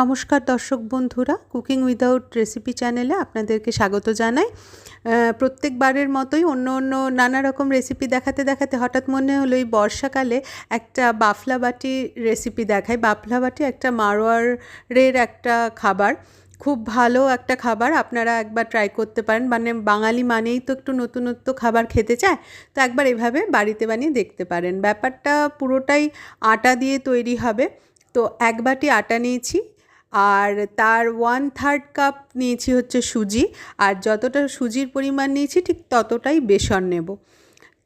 নমস্কার দর্শক বন্ধুরা কুকিং উইদাউট রেসিপি চ্যানেলে আপনাদেরকে স্বাগত জানাই। প্রত্যেকবারের মতোই অন্য অন্য নানা রকম রেসিপি দেখাতে দেখাতে হঠাৎ মনে হলো এই বর্ষাকালে একটা বাফলা বাটি রেসিপি দেখাই। বাফলা বাটি একটা মারোয়ারের একটা খাবার, খুব ভালো একটা খাবার, আপনারা একবার ট্রাই করতে পারেন। মানে বাঙালি মানেই তো একটু নতুনত্ব খাবার খেতে চায়, তো একবার এভাবে বাড়িতে বানিয়ে দেখতে পারেন। ব্যাপারটা পুরোটাই আটা দিয়ে তৈরি হবে, তো এক বাটি আটা নিয়েছি। আর তার ওয়ান থার্ড কাপ নিয়েছি হচ্ছে সুজি, আর যতটা সুজির পরিমাণ নিয়েছি ঠিক ততটাই বেসন নেব।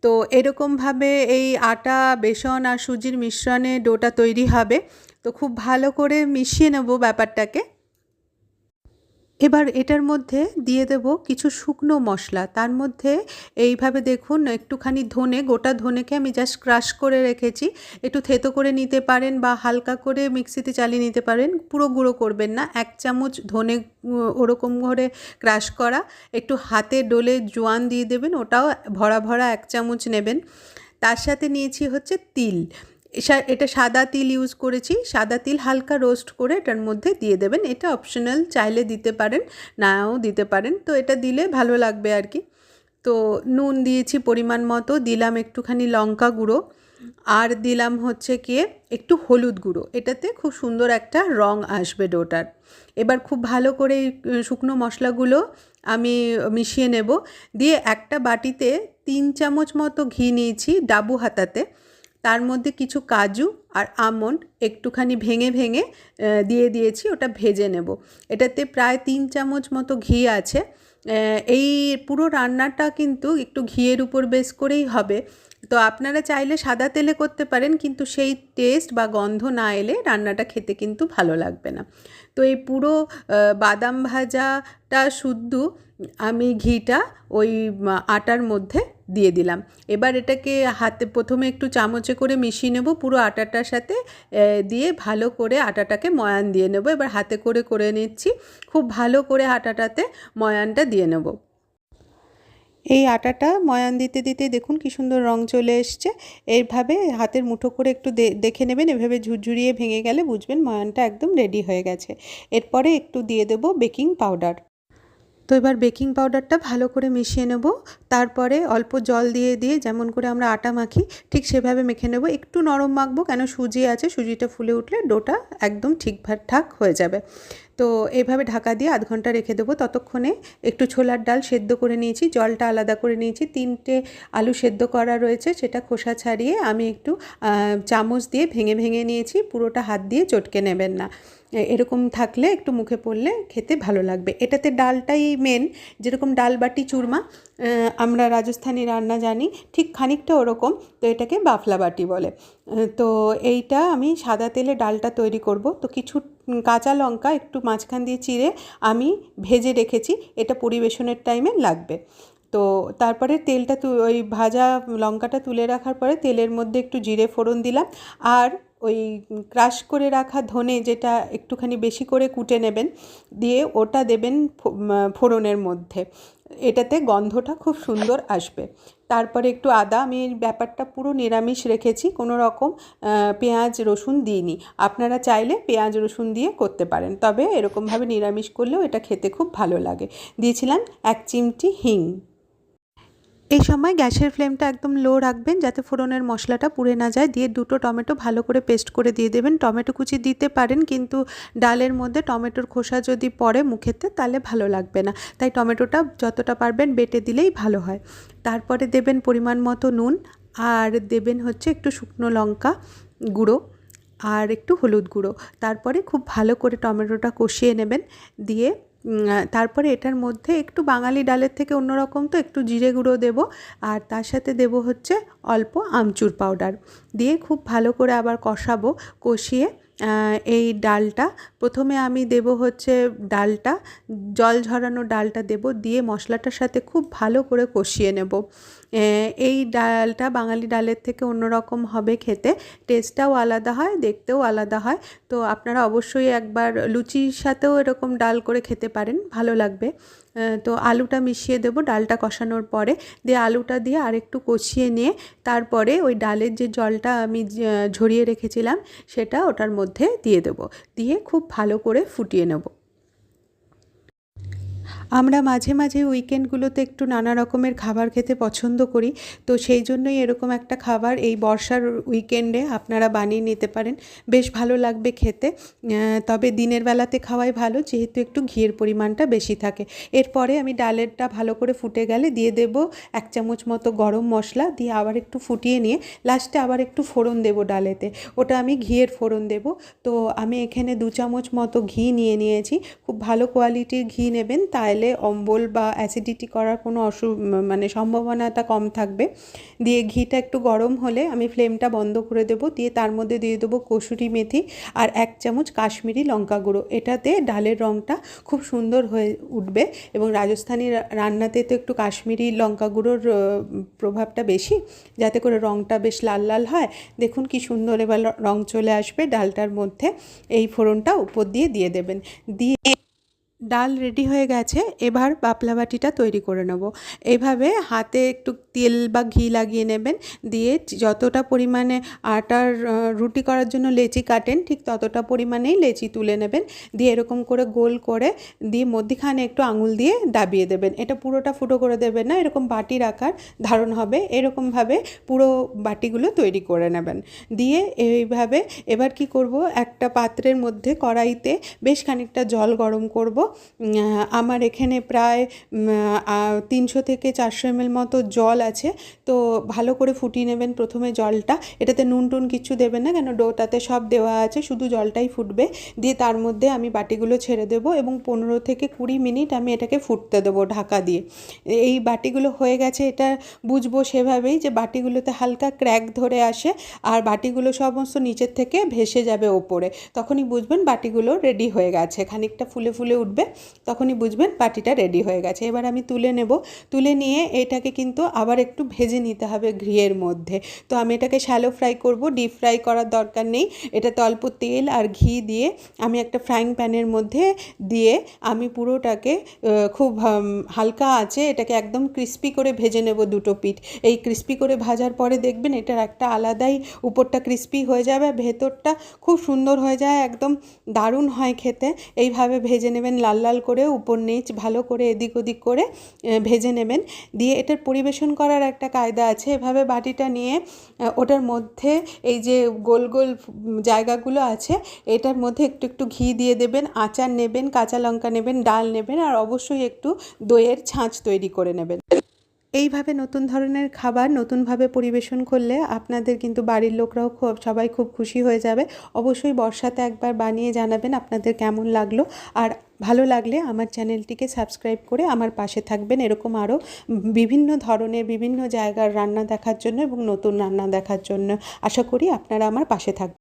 তো এরকমভাবে এই আটা, বেসন আর সুজির মিশ্রণে ডোটা তৈরি হবে। তো খুব ভালো করে মিশিয়ে নেব ব্যাপারটাকে। এবার এটার মধ্যে দিয়ে দেব কিছু শুকনো মশলা। তার মধ্যে এইভাবে দেখুন একটুখানি ধনে, গোটা ধনেকে আমি জাস্ট ক্রাশ করে রেখেছি। একটু থেতো করে নিতে পারেন বা হালকা করে মিক্সিতে চালিয়ে নিতে পারেন। পুরো গুঁড়ো করবেন না। এক চামচ ধনে ওরকম করে ক্রাশ করা। একটু হাতে ডোলে জোয়ান দিয়ে দেবেন। ওটাও ভরা ভরা এক চামচ নেবেন। তার সাথে নিয়েছি হচ্ছে তিল। এটা সাদা তিল ইউজ করেছি। সাদা তিল হালকা রোস্ট করে এটার মধ্যে দিয়ে দেবেন। এটা অপশনাল চাইলে দিতে পারেন, নাও দিতে পারেন। তো এটা দিলে ভালো লাগবে আর কি। তো নুন দিয়েছি পরিমাণ মতো, দিলাম একটুখানি লঙ্কা গুঁড়ো। আর দিলাম হচ্ছে গিয়ে একটু হলুদ গুঁড়ো। এটাতে খুব সুন্দর একটা রং আসবে ডোটার। এবার খুব ভালো করে শুকনো মশলাগুলো আমি মিশিয়ে নেব। দিয়ে একটা বাটিতে তিন চামচ মতো ঘি নিয়েছি ডাবু হাতাতে। তার মধ্যে কিছু কাজু আর আমন্ড একটুখানি ভেঙে ভেঙে দিয়ে দিয়েছি, ওটা ভেজে নেব। এটাতে প্রায় তিন চামচ মতো ঘি আছে। এই পুরো রান্নাটা কিন্তু একটু ঘিয়ের উপর বেস করেই হবে। তো আপনারা চাইলে সাদা তেলে করতে পারেন, কিন্তু সেই টেস্ট বা গন্ধ না এলে রান্নাটা খেতে কিন্তু ভালো লাগবে না। তো এই পুরো বাদাম ভাজাটা শুদ্ধ, আমি ঘিটা ওই, আটার মধ্যে দিয়ে দিলাম। এবার এটাকে হাতে প্রথমে একটু চামচে করে মিশিয়ে নেব, পুরো আটাটার সাথে দিয়ে ভালো করে আটাটাকে ময়ান দিয়ে নেব। এবার হাতে করে করে নিচ্ছি। খুব ভালো করে আটাটাতে ময়ানটা দিয়ে নেব। এই আটাটা ময়ান দিতে দিতে দেখুন কি সুন্দর রং চলে এসছে। এইভাবে হাতের মুঠো করে একটু দেখে নেবেন। এভাবে ঝুরঝুরিয়ে ভেঙে গেলে বুঝবেন ময়ানটা একদম রেডি হয়ে গেছে। এরপরে একটু দিয়ে দেবো বেকিং পাউডার তো এবার বেকিং পাউডারটা ভালো করে মিশিয়ে নেব। তারপরে অল্প জল দিয়ে দিয়ে যেমন করে আমরা আটা মাখি, ঠিক সেভাবে মেখে নেব। একটু নরম মাখবো কেন সুজি আছে, সুজিটা ফুলে উঠলে ডোটা একদম ঠিকঠাক হয়ে যাবে। তো এইভাবে ঢাকা দিয়ে আধ ঘণ্টা রেখে দেবো। ততক্ষণে একটু ছোলার ডাল সেদ্ধ করে নিয়েছি, জলটা আলাদা করে নিয়েছি। তিনটে আলু সেদ্ধ করা রয়েছে, সেটা খোসা ছাড়িয়ে আমি একটু চামচ দিয়ে ভেঙে ভেঙে নিয়েছি। পুরোটা হাত দিয়ে চটকে নেবেন না। এরকম থাকলে একটু মুখে পড়লে খেতে ভালো লাগবে। এটাতে ডালটাই মেন যেরকম ডাল বাটি চুরমা আমরা রাজস্থানি রান্না জানি, ঠিক খানিকটা ওরকম, তো এটাকে বাফলা বাটি বলে। তো এইটা আমি সাদা তেলে ডালটা তৈরি করব। তো কিছু কাঁচা লঙ্কা একটু মাঝখান দিয়ে চিড়ে আমি ভেজে রেখেছি, এটা পরিবেশনের টাইমে লাগবে। তো তারপরে তেলটা ওই ভাজা লঙ্কাটা তুলে রাখার পরে তেলের মধ্যে একটু জিরে ফোড়ন দিলাম, আর ওই ক্রাশ করে রাখা ধনে যেটা একটুখানি বেশি করে কুটে নেবেন, দিয়ে ওটা দেবেন ফোড়নের মধ্যে। এটাতে গন্ধটা খুব সুন্দর আসবে। তারপরে একটু আদা, আমি ব্যাপারটা পুরো নিরামিষ রেখেছি, কোনো রকম পেঁয়াজ, রসুন দিইনি। আপনারা চাইলে পেঁয়াজ, রসুন দিয়ে করতে পারেন, তবে এরকমভাবে নিরামিষ করলেও এটা খেতে খুব ভালো লাগে। দিয়েছিলাম এক চিমটি হিং। এই সময় গ্যাসের ফ্লেমটা একদম লো রাখবেন যাতে ফোড়নের মশলাটা পুড়ে না যায়। দিয়ে দুটো টমেটো ভালো করে পেস্ট করে দিয়ে দেবেন। টমেটো কুচি দিতে পারেন, কিন্তু ডালের মধ্যে টমেটোর খোসা যদি পড়ে মুখেতে, তাহলে ভালো লাগবে না। তাই টমেটোটা যতটা পারবেন বেটে দিলেই ভালো হয়। তারপরে দেবেন পরিমাণ মতো নুন, আর দেবেন হচ্ছে একটু শুকনো লঙ্কা গুঁড়ো, আর একটু হলুদ গুঁড়ো। তারপরে খুব ভালো করে টমেটোটা কষিয়ে নেবেন। দিয়ে তারপরে এটার মধ্যে একটু বাঙালি ডালের থেকে অন্যরকম তো একটু জিরে গুঁড়ো দেব, আর তার সাথে দেব হচ্ছে অল্প আমচুর পাউডার দিয়ে খুব ভালো করে আবার কষাবো, কষিয়ে এই ডালটা। প্রথমে আমি দেব হচ্ছে ডালটা, জল ঝরানো ডালটা দেব, দিয়ে মশলাটার সাথে খুব ভালো করে কষিয়ে নেব। এই ডালটা বাঙালি ডালের থেকে অন্যরকম হবে খেতে, টেস্টটাও আলাদা হয়, দেখতেও আলাদা হয়। তো আপনারা অবশ্যই একবার লুচির সাথেও এরকম ডাল করে খেতে পারেন, ভালো লাগবে। তো আলুটা মিশিয়ে দেব, ডালটা কষানোর পরে। দিয়ে আলুটা দিয়ে আরেকটু কষিয়ে নিয়ে তারপরে ওই ডালের যে জলটা আমি ঝরিয়ে রেখেছিলাম, সেটা ওটার মধ্যে দিয়ে দেব। দিয়ে খুব ভালো করে ফুটিয়ে নেব। আমরা মাঝে মাঝে উইকেন্ডগুলোতে একটু নানা রকমের খাবার খেতে পছন্দ করি। তো সেই জন্যই এরকম একটা খাবার এই বর্ষার উইকেন্ডে আপনারা বানিয়ে নিতে পারেন। বেশ ভালো লাগবে খেতে। তবে দিনের বেলাতে খাওয়াই ভালো, যেহেতু একটু ঘিয়ের পরিমাণটা বেশি থাকে। এরপরে আমি ডালেরটা ভালো করে ফুটে গেলে দিয়ে দেব এক চামচ মতো গরম মশলা, দিয়ে আবার একটু ফুটিয়ে নিয়ে লাস্টে আবার একটু ফোড়ন দেব ডালেতে। ওটা আমি ঘিয়ের ফোড়ন দেব। তো আমি এখানে দু চামচ মতো ঘি নিয়ে নিয়েছি। খুব ভালো কোয়ালিটির ঘি নেবেন তাহলে খেলে অম্বল বা অ্যাসিডিটি করার কোনো অসু মানে সম্ভাবনাটা কম থাকবে। দিয়ে ঘিটা একটু গরম হলে আমি ফ্লেমটা বন্ধ করে দেবো। দিয়ে তার মধ্যে দিয়ে দেবো কসুরি মেথি আর এক চামচ কাশ্মীরি লঙ্কা গুঁড়ো। এটাতে ডালের রঙটা খুব সুন্দর হয়ে উঠবে এবং রাজস্থানি রান্নাতে তো একটু কাশ্মীরি লঙ্কা গুঁড়োর প্রভাবটা বেশি। যাতে করে রঙটা বেশ লাল লাল হয়। দেখুন কি সুন্দর এবার রঙ চলে আসবে। ডালটার মধ্যে এই ফোড়নটা উপর দিয়ে দিয়ে দেবেন। দিয়ে ডাল রেডি হয়ে গেছে, এবার বাপলা বাটিটা তৈরি করে নেব। এভাবে হাতে একটু তেল বা ঘি লাগিয়ে নেবেন, দিয়ে যতটা পরিমাণে আটার রুটি করার জন্য লেচি কাটেন, ঠিক ততটা পরিমাণেই লেচি তুলে নেবেন। দিয়ে এরকম করে গোল করে দিয়ে মধ্যিখানে একটু আঙুল দিয়ে দাবিয়ে দেবেন। এটা পুরোটা ফুটো করে দেবেন না, এরকম বাটির আকার ধারণ হবে। এরকমভাবে পুরো বাটিগুলো তৈরি করে নেবেন। দিয়ে এইভাবে এবার কি করব, একটা পাত্রের মধ্যে কড়াইতে বেশ খানিকটা জল গরম করব। আমার এখানে প্রায় তিনশো থেকে চারশো এমএল মতো জল আছে। তো ভালো করে ফুটিয়ে নেবেন প্রথমে জলটা। এটাতে নুন টুন কিছু দেবেন না কেন? ডোটাতে সব দেওয়া আছে, শুধু জলটাই ফুটবে। দিয়ে তার মধ্যে আমি বাটিগুলো ছেড়ে দেবো এবং পনেরো থেকে কুড়ি মিনিট আমি এটাকে ফুটতে দেবো ঢাকা দিয়ে। এই বাটিগুলো হয়ে গেছে, এটা বুঝব সেভাবেই যে বাটিগুলোতে হালকা ক্র্যাক ধরে আসে আর বাটিগুলো সমস্ত নিচের থেকে ভেসে যাবে ওপরে। তখনই বুঝবেন বাটিগুলো রেডি হয়ে গেছে। খানিকটা ফুলে ফুলে উঠবে। তখনই বুঝবেন পাটিটা রেডি হয়ে গেছে। এবার আমি তুলে নেব। তুলে নিয়ে এটাকে কিন্তু আবার একটু ভেজে নিতে হবে ঘিয়ের মধ্যে। তো আমি এটাকে শ্যালো ফ্রাই করব ডিপ ফ্রাই করার দরকার নেই। এটাতে অল্প তেল আর ঘি দিয়ে আমি একটা ফ্রাইং প্যানের মধ্যে দিয়ে আমি পুরোটাকে খুব হালকা আছে, এটাকে একদম ক্রিস্পি করে ভেজে নেব দুটো পিঠ। এই ক্রিস্পি করে ভাজার পরে দেখবেন এটার একটা আলাদাই উপরটা ক্রিস্পি হয়ে যাবে ভেতরটা খুব সুন্দর হয়ে যায়, একদম দারুণ হয় খেতে। এইভাবে ভেজে নেবেন লাল লাল করে উপর নিচ ভালো করে এদিক ওদিক করে ভেজে নেবেন। দিয়ে এটার পরিবেশন করার একটা কায়দা আছে। এভাবে বাটিটা নিয়ে ওটার মধ্যে এই যে গোল গোল জায়গাগুলো আছে, এটার মধ্যে একটু একটু ঘি দিয়ে দেবেন, আচার নেবেন, কাঁচা লঙ্কা নেবেন, ডাল নেবেন, আর অবশ্যই একটু দইয়ের ছাঁচ তৈরি করে নেবেন। এইভাবে নতুন ধরনের খাবার নতুনভাবে পরিবেশন করলে আপনাদের কিন্তু বাড়ির লোকরাও খুব, সবাই খুব খুশি হয়ে যাবে। অবশ্যই বর্ষাতে একবার বানিয়ে জানাবেন আপনাদের কেমন লাগল। আর ভালো লাগলে আমার চ্যানেলটিকে সাবস্ক্রাইব করে আমার পাশে থাকবেন এরকম আরও বিভিন্ন ধরনের, বিভিন্ন জায়গার রান্না দেখার জন্য এবং নতুন রান্না দেখার জন্য। আশা করি আপনারা আমার পাশে থাকবেন